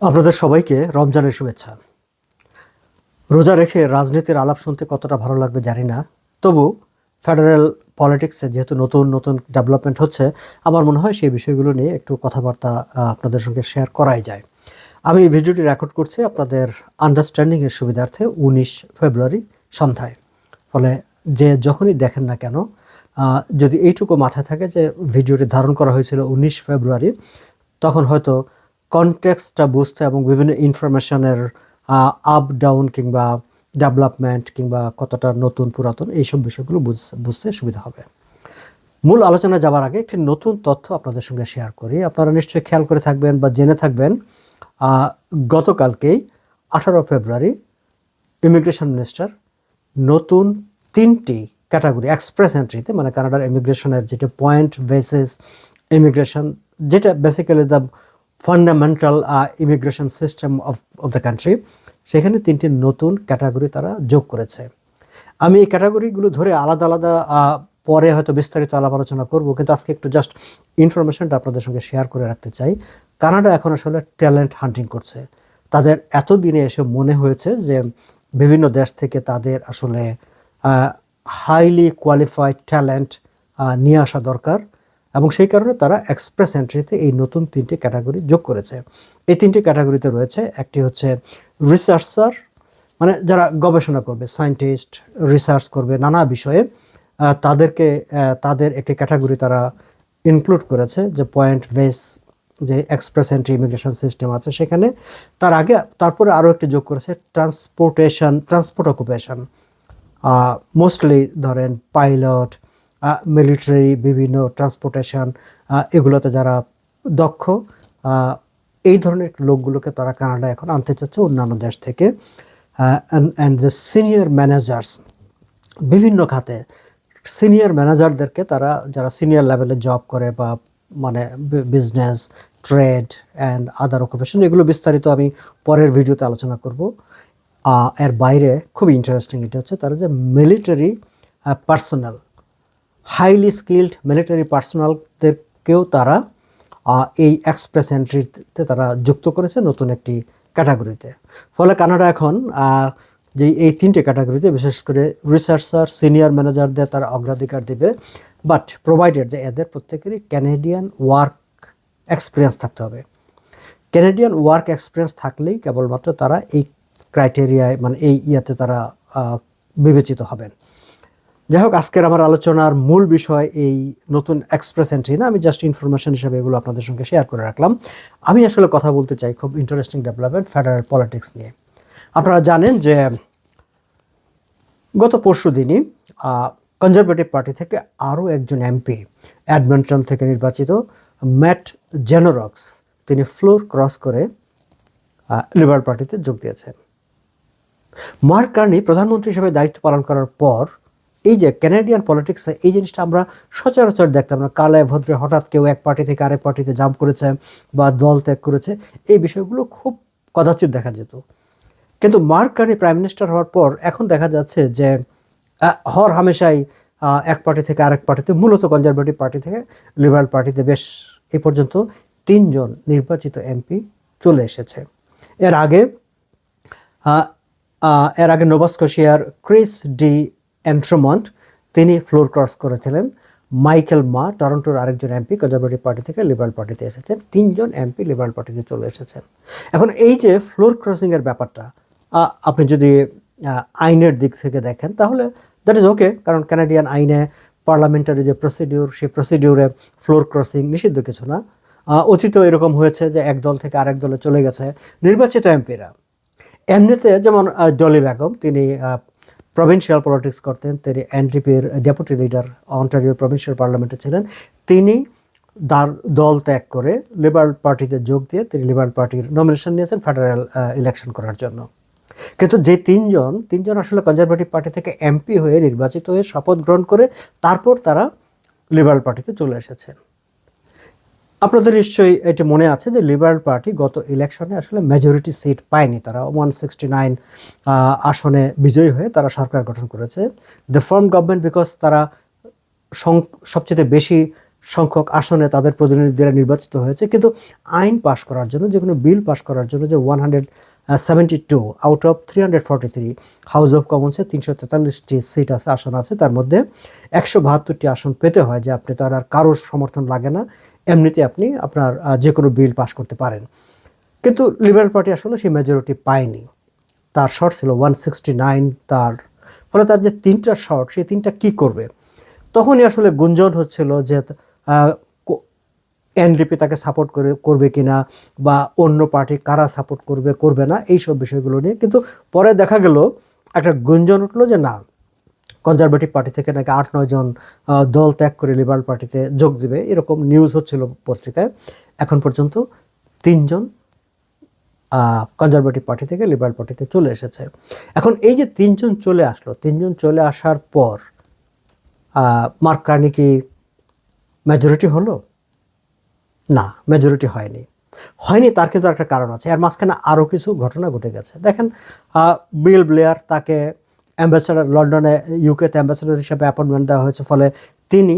আপনাদের সবাইকে রমজানের শুভেচ্ছা। রোজা রেখে রাজনীতির আলাপ শুনতে কতটা ভালো লাগবে জানি না। তবু ফেডারেল পলিটিক্সে যেহেতু নতুন নতুন ডেভেলপমেন্ট হচ্ছে, আমার মনে হয় সেই বিষয়গুলো নিয়ে একটু কথাবার্তা আপনাদের সঙ্গে শেয়ার করাই যায়। আমি এই ভিডিওটি রেকর্ড করছি আপনাদের আন্ডারস্ট্যান্ডিংয়ের সুবিধার্থে উনিশ ফেব্রুয়ারি সন্ধ্যায়। ফলে যে যখনই দেখেন না কেন যদি এইটুকু মাথায় থাকে যে ভিডিওটি ধারণ করা হয়েছিল উনিশ ফেব্রুয়ারি, তখন হয়তো কনটেক্সটটা বুঝতে এবং বিভিন্ন ইনফরমেশনের আপ ডাউন কিংবা ডেভেলপমেন্ট কিংবা কতটা নতুন, পুরাতন এইসব বিষয়গুলো বুঝ- বুঝতে সুবিধা হবে। মূল আলোচনা যাবার আগে একটি নতুন তথ্য আপনাদের সঙ্গে শেয়ার করি। আপনারা নিশ্চয়ই খেয়াল করে থাকবেন বা জেনে থাকবেন গতকালকেই আঠারো ফেব্রুয়ারি ইমিগ্রেশন মিনিস্টার নতুন তিনটি ক্যাটাগরি এক্সপ্রেস এন্ট্রিতে মানে কানাডার ইমিগ্রেশনের যেটা পয়েন্ট বেসিস ইমিগ্রেশন যেটা basically the fundamental immigration system of of the country সেখানে তিনটি নতুন ক্যাটাগরি তারা যোগ করেছে। আমি এই ক্যাটাগরিগুলো ধরে আলাদা আলাদা পরে হয়তো বিস্তারিত আলাপ আলোচনা করব, কিন্তু আজকে একটু জাস্ট ইনফরমেশনটা আপনাদের সঙ্গে শেয়ার করে রাখতে চাই। কানাডা এখন আসলে ট্যালেন্ট হান্টিং করছে। তাদের এত দিনে এসে মনে হয়েছে যে বিভিন্ন দেশ থেকে তাদের আসলে হাইলি কোয়ালিফাইড ট্যালেন্ট নিয়ে আসা দরকার। এবং সেই কারণে তারা এক্সপ্রেস এন্ট্রিতে এই নতুন তিনটি ক্যাটাগরি যোগ করেছে। এই তিনটি ক্যাটাগরিতে রয়েছে, একটি হচ্ছে রিসার্চার মানে যারা গবেষণা করবে সায়েন্টিস্ট রিসার্চ করবে নানা বিষয়ে তাদেরকে তাদের একটি ক্যাটাগরি তারা ইনক্লুড করেছে যে পয়েন্ট বেস যে এক্সপ্রেস এন্ট্রি ইমিগ্রেশন সিস্টেম আছে সেখানে। তার আগে, তারপরে আরও একটি যোগ করেছে ট্রান্সপোর্টেশন ট্রান্সপোর্ট অকুপেশন মোস্টলি ধরেন পাইলট মিলিটারি বিভিন্ন ট্রান্সপোর্টেশন এগুলোতে যারা দক্ষ এই ধরনের লোকগুলোকে তারা কানাডা এখন আনতে চাচ্ছে অন্যান্য দেশ থেকে। অ্যান্ড দ্য সিনিয়র ম্যানেজার্স বিভিন্ন খাতে সিনিয়র ম্যানেজারদেরকে তারা, যারা সিনিয়র লেভেলে জব করে বা মানে business trade and other occupation এগুলো বিস্তারিত আমি পরের ভিডিওতে আলোচনা করব। এর বাইরে খুব ইন্টারেস্টিং এটা হচ্ছে তারা যে military personnel highly skilled military পার্সোনালদেরকেও তারা এই এক্সপ্রেস এন্ট্রিতে তারা যুক্ত করেছে নতুন একটি ক্যাটাগরিতে ফলে কানাডা এখন যে এই তিনটে ক্যাটাগরিতে বিশেষ করে রিসার্চার সিনিয়র ম্যানেজারদের তারা অগ্রাধিকার দেবে বাট প্রোভাইডেড যে এদের প্রত্যেকেরই ক্যানেডিয়ান ওয়ার্ক এক্সপিরিয়েন্স থাকতে হবে। ক্যানেডিয়ান ওয়ার্ক এক্সপিরিয়েন্স থাকলেই কেবলমাত্র তারা এই ক্রাইটেরিয়ায় মানে এই ইয়াতে তারা বিবেচিত হবেন। যাই হোক আজকের আমার আলোচনার মূল বিষয় এই নতুন এক্সপ্রেস এন্ট্রি না, আমি জাস্ট ইনফরমেশন হিসেবে এগুলো আপনাদের সঙ্গে শেয়ার করে রাখলাম। আমি আসলে কথা বলতে চাই খুব ইন্টারেস্টিং ডেভেলপমেন্ট ফেডারেল পলিটিক্স নিয়ে। আপনারা জানেন যে গত পরশু দিনই কনজারভেটিভ পার্টি থেকে আরও একজন এমপি অ্যাডমিন্টন থেকে নির্বাচিত ম্যাট জেনোরক্স তিনি ফ্লোর ক্রস করে লিবারেল পার্টিতে যোগ দিয়েছেন। মার্ক কার্নি প্রধানমন্ত্রী হিসেবে দায়িত্ব পালন করার পর এই যে ক্যানাডিয়ান পলিটিক্সে এই জিনিসটা আমরা সচরাচর দেখতাম না। কালে ভদ্রে হঠাৎ কেউ এক পার্টি থেকে আরেক পার্টিতে জাম্প করেছে বা দল ত্যাগ করেছে, এই বিষয়গুলো খুব কদাচিৎ দেখা যেত। কিন্তু মার্ক কার্নি প্রাইম মিনিস্টার হওয়ার পর এখন দেখা যাচ্ছে যে হর হামেশাই এক পার্টি থেকে আরেক পার্টিতে মূলত কনজারভেটিভ পার্টি থেকে লিবারেল পার্টিতে বেশ এই পর্যন্ত তিনজন নির্বাচিত এমপি চলে এসেছে। এর আগে এর আগে নোভাস্কোশিয়ার ক্রিস ডি অ্যান্ট্রোমন্ট তিনি ফ্লোর ক্রস করেছিলেন। মাইকেল মা, টরন্টোর আরেকজন এমপি, কনজারভেটিভ পার্টি থেকে লিবারেল পার্টিতে এসেছেন। তিনজন এমপি লিবারেল পার্টিতে চলে এসেছেন। এখন এই যে ফ্লোর ক্রসিংয়ের ব্যাপারটা আপনি যদি আইনের দিক থেকে দেখেন, তাহলে দ্যাট ইজ ওকে কারণ কানাডিয়ান আইনে পার্লামেন্টারি যে প্রসিডিউর সেই প্রসিডিউরে ফ্লোর ক্রসিং নিষিদ্ধ কিছু না। অতীতেও এরকম হয়েছে যে এক দল থেকে আরেক দলে চলে গেছে নির্বাচিত এমপিরা। এমনিতে যেমন ডলি বেগম, তিনি প্রভিন্সিয়াল পলিটিক্স করতেন। তিনি এনডিপির ডেপুটি লিডার অন্টারিও প্রভিন্সিয়াল পার্লামেন্টে ছিলেন। তিনি দার দল ত্যাগ করে লিবারেল পার্টিতে যোগ দিয়ে তিনি লিবারেল পার্টির নমিনেশন নিয়েছেন ফেডারেল ইলেকশন করার জন্য। কিন্তু যে তিনজন তিনজন আসলে কনজারভেটিভ পার্টি থেকে এমপি হয়ে নির্বাচিত হয়ে শপথ গ্রহণ করে তারপর তারা লিবারেল পার্টিতে চলে এসেছেন। আপনাদের নিশ্চয়ই এটি মনে আছে যে লিবারেল পার্টি গত ইলেকশনে আসলে মেজরিটি সিট পায়নি তারা। ওয়ান সিক্সটি নাইন আসনে বিজয়ী হয়ে তারা সরকার গঠন করেছে। দ্য ফর্ম গভর্নমেন্ট বিকজ তারা সবচেয়ে বেশি সংখ্যক আসনে তাদের প্রতিনিধিরা নির্বাচিত হয়েছে। কিন্তু আইন পাশ করার জন্য যে কোনো বিল পাশ করার জন্য যে one hundred seventy two out of three hundred forty three house of কমন্সে তিনশো তেতাল্লিশটি সিট আছে আসন আছে। তার মধ্যে একশো বাহাত্তরটি আসন পেতে হয়, যে আপনি তার আর কারোর সমর্থন লাগে না। এমনিতে আপনি আপনার যে কোনো বিল পাশ করতে পারেন। কিন্তু লিবারেল পার্টি আসলে সেই মেজরিটি পায়নি। তার শর্ট ছিল ওয়ান সিক্সটি নাইন তার, ফলে তার যে তিনটা শর্ট সেই তিনটা কি করবে? তখনই আসলে গুঞ্জন হচ্ছিল যে এনডিপি তাকে সাপোর্ট করে, করবে কিনা, বা অন্য পার্টি কারা সাপোর্ট করবে করবে না এই সব বিষয়গুলো নিয়ে। কিন্তু পরে দেখা গেল, একটা গুঞ্জন উঠল যে না কনজারভেটিভ পার্টি থেকে নাকি আট, নয় জন দল ত্যাগ করে লিবারেল পার্টিতে যোগ দিবে, এরকম নিউজ হচ্ছিল পত্রিকায়। এখন পর্যন্ত তিনজন কনজারভেটিভ পার্টি থেকে লিবারেল পার্টিতে চলে এসেছে। এখন এই যে তিনজন চলে আসলো তিনজন চলে আসার পর মার্ক কার্নি কি মেজরিটি হলো? না মেজরিটি হয়নি। হয়নি, তার কিন্তু একটা কারণ আছে। এর মাঝখানে আরও কিছু ঘটনা ঘটে গেছে। দেখেন বিল ব্লেয়ার তাকে অ্যাম্বাসেডার, লন্ডনে ইউকেতে অ্যাম্বাসেডার হিসেবে অ্যাপয়েন্টমেন্ট দেওয়া হয়েছে, ফলে তিনি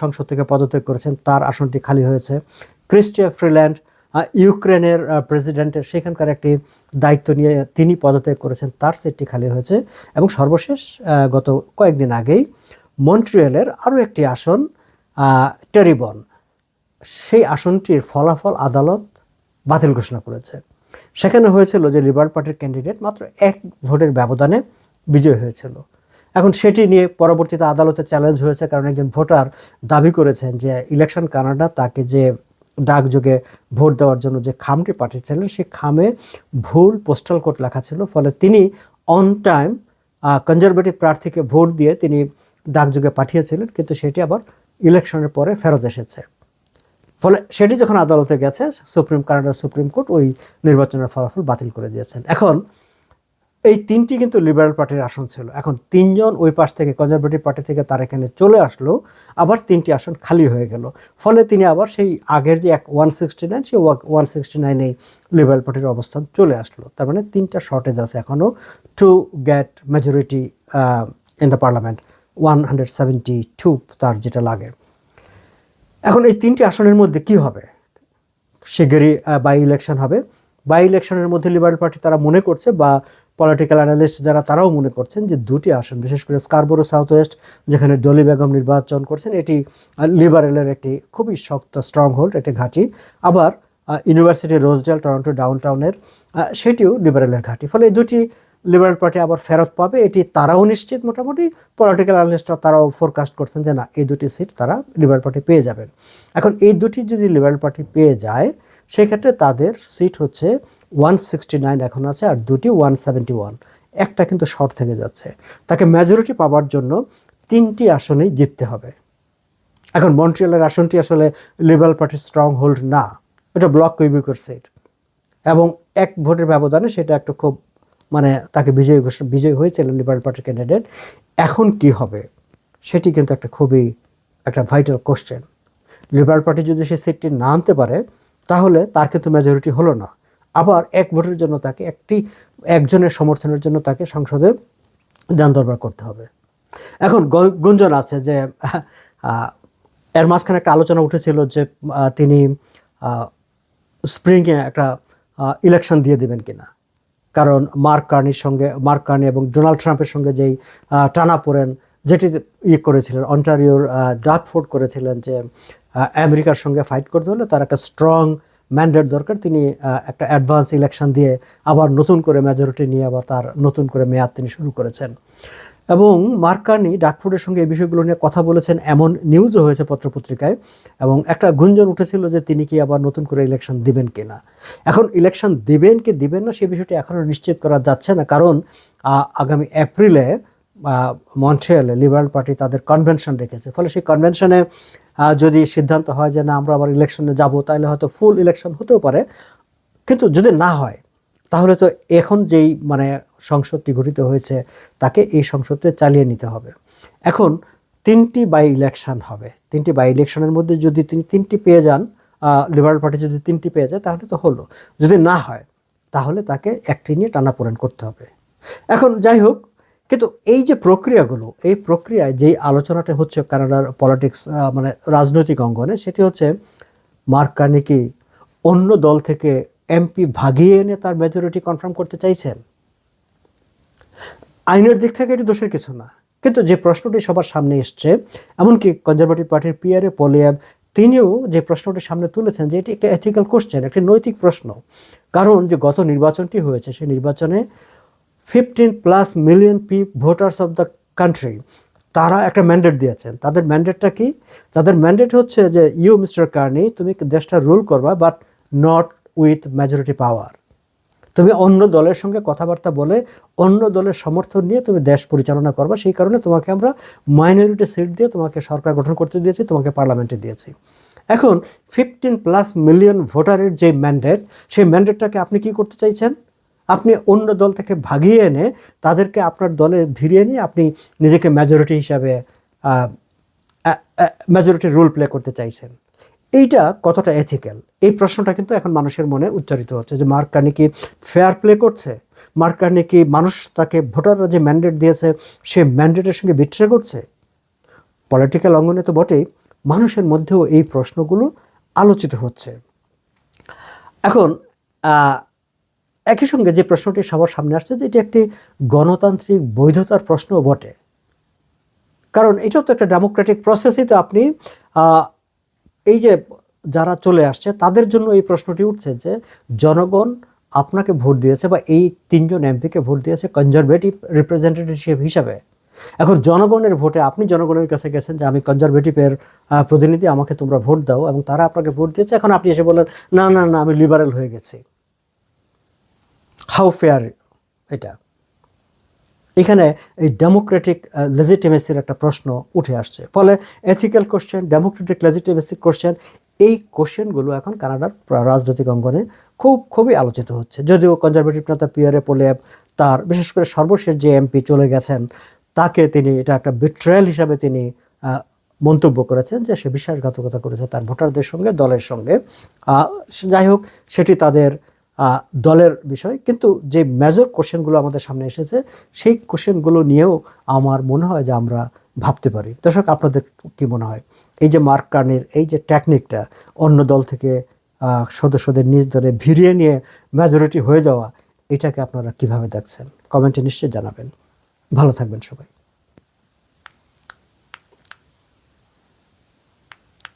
সংসদ থেকে পদত্যাগ করেছেন, তার আসনটি খালি হয়েছে। ক্রিস্টিয়া ফ্রিল্যান্ড ইউক্রেনের প্রেসিডেন্টের সেখানকার একটি দায়িত্ব নিয়ে তিনি পদত্যাগ করেছেন, তার সিটটি খালি হয়েছে। এবং সর্বশেষ গত কয়েকদিন আগেই মন্ট্রিয়ালের আরও একটি আসন টেরিবন, সেই আসনটির ফলাফল আদালত বাতিল ঘোষণা করেছে। সেখানে হয়েছিল যে লিবার পার্টির ক্যান্ডিডেট মাত্র এক ভোটের ব্যবধানে বিজয় হয়েছিল। এখন সেটি নিয়ে পরবর্তীতে আদালতে চ্যালেঞ্জ হয়েছে কারণ একজন ভোটার দাবি করেছেন যে ইলেকশন কানাডা তাকে যে ডাকযোগে ভোট দেওয়ার জন্য যে খামটি পাঠিয়েছিলেন, সেই খামে ভুল পোস্টাল কোড লেখা ছিল। ফলে তিনি অন টাইম কনজারভেটিভ প্রার্থীকে ভোট দিয়ে তিনি ডাকযোগে পাঠিয়েছিলেন, কিন্তু সেটি আবার ইলেকশনের পরে ফেরত এসেছে। ফলে সেটি যখন আদালতে গেছে সুপ্রিম কানাডার সুপ্রিম কোর্ট ওই নির্বাচনের ফলাফল বাতিল করে দিয়েছেন। এখন এই তিনটি কিন্তু লিবারেল পার্টির আসন ছিল। এখন তিনজন ওই পাশ থেকে কনজারভেটিভ পার্টি থেকে তার এখানে চলে আসলো, আবার তিনটি আসন খালি হয়ে গেল। ফলে তিনি আবার সেই আগের যে এক ওয়ান সিক্সটি নাইন সেই ওয়ান সিক্সটি নাইনেই লিবারেল পার্টির অবস্থান চলে আসলো। তার মানে তিনটা শর্টেজ আছে এখনও to get majority in the parliament one hundred seventy two তার যেটা লাগে। এখন এই তিনটি আসনের মধ্যে কি হবে? শিগগিরই বাই ইলেকশন হবে। বাই ইলেকশনের মধ্যে লিবারেল পার্টি তারা মনে করছে বা পলিটিক্যাল অ্যানালিস্ট যারা, তারাও মনে করছেন যে দুটি আসন, বিশেষ করে স্কারবোরো সাউথ ওয়েস্ট যেখানে ডলি বেগম নির্বাচন করছেন, এটি লিবারেলের একটি খুবই শক্ত স্ট্রং হোল্ড একটি ঘাঁটি। আবার ইউনিভার্সিটি রোজডেল টরন্টো ডাউন টাউনের সেটিও লিবারেলের ঘাঁটি। ফলে এই দুটি লিবারেল পার্টি আবার ফেরত পাবে, এটি তারাও নিশ্চিত মোটামুটি পলিটিক্যাল অ্যানালিস্টরা তারাও ফোরকাস্ট করছেন যে না, এই দুটি সিট তারা লিবারেল পার্টি পেয়ে যাবেন। এখন এই দুটি যদি লিবারেল পার্টি পেয়ে যায়, সেক্ষেত্রে তাদের সিট হচ্ছে ওয়ান সিক্সটি নাইন এখন আছে আর দুটি ওয়ান সেভেন্টি ওয়ান। একটা কিন্তু শর্ট থেকে যাচ্ছে। তাকে মেজরিটি পাওয়ার জন্য তিনটি আসনেই জিততে হবে। এখন মন্ট্রিয়ালের আসনটি আসলে লিবারেল পার্টির স্ট্রং হোল্ড না। এটা ব্লক কুইবিকর সিট এবং এক ভোটের ব্যবধানে সেটা একটা খুব মানে তাকে বিজয়ী ঘোষণা বিজয়ী হয়েছিলেন লিবারেল পার্টির ক্যান্ডিডেট এখন কি হবে? সেটি কিন্তু একটা খুবই একটা ভাইটাল কোশ্চেন লিবারেল পার্টি যদি সেই সিটটি না আনতে পারে, তাহলে তার কিন্তু মেজরিটি হলো না। আবার এক ভোটের জন্য তাকে একটি, একজনের সমর্থনের জন্য তাকে সংসদে দান দরবার করতে হবে। এখন গুঞ্জন আছে যে এর মাঝখানে একটা আলোচনা উঠেছিল যে তিনি স্প্রিংয়ে একটা ইলেকশন দিয়ে দেবেন কিনা। কারণ মার্ক কার্নির সঙ্গে, মার্ক কার্নি এবং ডোনাল্ড ট্রাম্পের সঙ্গে যেই টানা পড়েন যেটি ইয়ে করেছিলেন, অন্টারিওর ডাকফোর্ড করেছিলেন যে আমেরিকার সঙ্গে ফাইট করতে হলে তার একটা স্ট্রং ম্যান্ডেট দরকার। তিনি একটা অ্যাডভান্স ইলেকশন দিয়ে আবার নতুন করে মেজরিটি নিয়ে আবার তার নতুন করে মেয়াদ তিনি শুরু করেছেন। এবং মার্কানি ডাকফোর্ডের সঙ্গে এই বিষয়গুলো নিয়ে কথা বলেছেন। এমন নিউজও হয়েছে পত্রপত্রিকায় এবং একটা গুঞ্জন উঠেছিল যে তিনি কি আবার নতুন করে ইলেকশন দিবেন কিনা। এখন ইলেকশন দিবেন কি দিবেন না সেই বিষয়টি এখনও নিশ্চিত করা যাচ্ছে না। কারণ আগামী এপ্রিলে মন্ট্রিয়ালে লিবারেল পার্টি তাদের কনভেনশন রেখেছে। ফলে সেই কনভেনশনে যদি সিদ্ধান্ত হয় যে না, আমরা আবার ইলেকশনে যাব, তাহলে হয়তো ফুল ইলেকশন হতেও পারে। কিন্তু যদি না হয়, তাহলে তো এখন যেই মানে সংসদটি গঠিত হয়েছে, তাকে এই সংসদটি চালিয়ে নিতে হবে। এখন তিনটি বাই ইলেকশন হবে। তিনটি বাই ইলেকশনের মধ্যে যদি তিনি তিনটি পেয়ে যান লিবারেল পার্টি যদি তিনটি পেয়ে যায়, তাহলে তো হলো। যদি না হয়, তাহলে তাকে একটি নিয়ে টানাপোড়েন করতে হবে। এখন যাই হোক কিন্তু এই যে প্রক্রিয়াগুলো, এই প্রক্রিয়ায় যেই আলোচনাটা হচ্ছে কানাডার পলিটিক্স মানে রাজনৈতিক অঙ্গনে, সেটি হচ্ছে মার্ক কার্নিকি অন্য দল থেকে এমপি ভাগিয়ে এনে তার মেজরিটি কনফার্ম করতে চাইছেন। আইনের দিক থেকে এটি দোষের কিছু না। কিন্তু যে প্রশ্নটি সবার সামনে এসছে, এমনকি কনজারভেটিভ পার্টির পিয়ারে পলিয়াব তিনিও যে প্রশ্নটি সামনে তুলেছেন যে এটি একটা এথিক্যাল কোশ্চেন একটি নৈতিক প্রশ্ন। কারণ যে গত নির্বাচনটি হয়েছে, সেই নির্বাচনে fifteen plus million P voters of the country. তারা একটা ম্যান্ডেট দিয়েছেন। তাদের ম্যান্ডেটটা কি? তাদের ম্যান্ডেট হচ্ছে যে, ইউ, মিস্টার কার্নি, তুমি দেশটা রুল করবা, but not with majority power. তুমি অন্য দলের সঙ্গে কথাবার্তা বলে, অন্য দলের সমর্থন নিয়ে তুমি দেশ পরিচালনা করবা। সেই কারণে তোমাকে আমরা মাইনরিটি সিট দিয়ে তোমাকে সরকার গঠন করতে দিয়েছি, তোমাকে পার্লামেন্টে দিয়েছি। এখন ফিফটিন প্লাস মিলিয়ন ভোটারের যে ম্যান্ডেট, সেই ম্যান্ডেটটাকে আপনি কি করতে চাইছেন? আপনি অন্য দল থেকে ভাগিয়ে এনে তাদেরকে আপনার দলে ধীরিয়ে নিয়ে আপনি নিজেকে মেজরিটি হিসাবে মেজরিটি রোল প্লে করতে চাইছেন। এইটা কতটা এথিক্যাল এই প্রশ্নটা কিন্তু এখন মানুষের মনে উচ্চারিত হচ্ছে যে মার্ক কার্নি কি ফেয়ার প্লে করছে? মার্ক কার্নি কি মানুষ তাকে ভোটাররা যে ম্যান্ডেট দিয়েছে, সে ম্যান্ডেটের সঙ্গে বিট্রে করছে? পলিটিক্যাল অঙ্গনে তো বটেই, মানুষের মধ্যেও এই প্রশ্নগুলো আলোচিত হচ্ছে। এখন একই সঙ্গে যে প্রশ্নটি সবার সামনে আসছে যে এটি একটি গণতান্ত্রিক বৈধতার প্রশ্নও বটে। কারণ এটাও তো একটা ডেমোক্রেটিক প্রসেসই তো আপনি এই যে যারা চলে আসছে তাদের জন্য এই প্রশ্নটি উঠছে যে জনগণ আপনাকে ভোট দিয়েছে বা এই তিনজন এমপিকে ভোট দিয়েছে কনজারভেটিভ রিপ্রেজেন্টেটিভ হিসাবে। এখন জনগণের ভোটে আপনি জনগণের কাছে গেছেন যে আমি কনজারভেটিভের প্রতিনিধি, আমাকে তোমরা ভোট দাও এবং তারা আপনাকে ভোট দিয়েছে, এখন আপনি এসে বলেন না না না, আমি লিবারেল হয়ে গেছি। হাউ ফেয়ার এটা? এখানে এই ডেমোক্রেটিক লেজিটিমেসির একটা প্রশ্ন উঠে আসছে। ফলে ethical question democratic legitimacy question এই কোশ্চেনগুলো এখন কানাডার রাজনৈতিক অঙ্গনে খুব, খুবই আলোচিত হচ্ছে। যদিও কনজারভেটিভ নেতা পিয়ারে পোলেব তার বিশেষ করে সর্বশেষ যে এমপি চলে গেছেন, তাকে তিনি, এটা একটা বিট্রায়াল হিসাবে তিনি মন্তব্য করেছেন যে সে বিশ্বাসঘাতকতা করেছে তার ভোটারদের সঙ্গে, দলের সঙ্গে। যাই হোক, সেটি তাদের দলের বিষয়। কিন্তু যে মেজর কোশ্চেনগুলো আমাদের সামনে এসেছে, সেই কোশ্চেনগুলো নিয়েও আমার মনে হয় যে আমরা ভাবতে পারি। দর্শক, আপনাদের কি মনে হয়? এই যে মার্ক কার্নির এই যে টেকনিকটা অন্য দল থেকে সদস্যদের নিজ দলে ভিড়িয়ে নিয়ে মেজরিটি হয়ে যাওয়া, এটাকে আপনারা কীভাবে দেখছেন? কমেন্টে নিশ্চয়ই জানাবেন। ভালো থাকবেন সবাই।